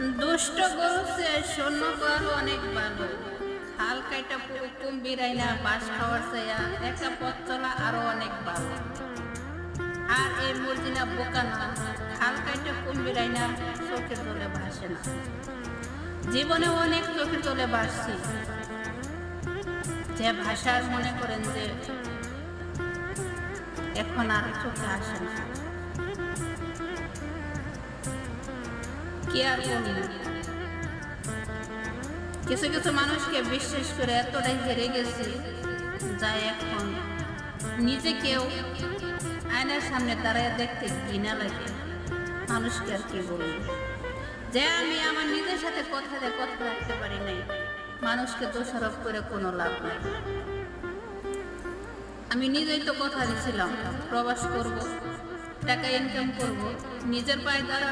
দুষ্ট গরু চেয়ে শূন্য অনেক ভালো। হাল কাইটা পুরো কুম্বিরাই না বাস খাওয়ার চেয়া, একটা পথ চলা আরও অনেক ভালো। আর এই মর্জিনা বোকা না, হাল কাইটা কুম্বিরাই না চোখের তলে ভাসে না। জীবনে অনেক চোখের তলে ভাসছি। যে ভাষার মনে করেন যে এখন আর চোখে আসে না। কি আর বলি কিছু কিছু মানুষকে বিশ্বাস করে এতটাই হেরে গেছি যা এখন নিজেকেও আয়নার সামনে দাঁড়ায় দেখতে ঘৃণা লাগে। মানুষকে আর কি বলব? যে আমি আমার নিজের সাথে কথা দিয়ে কথা রাখতে পারি নাই, মানুষকে দোষারোপ করে কোনো লাভ নাই। আমি নিজেই তো কথা দিয়েছিলাম প্রবাস করব, টাকা ইনকাম করব, নিজের পায়ে দাঁড়াবো।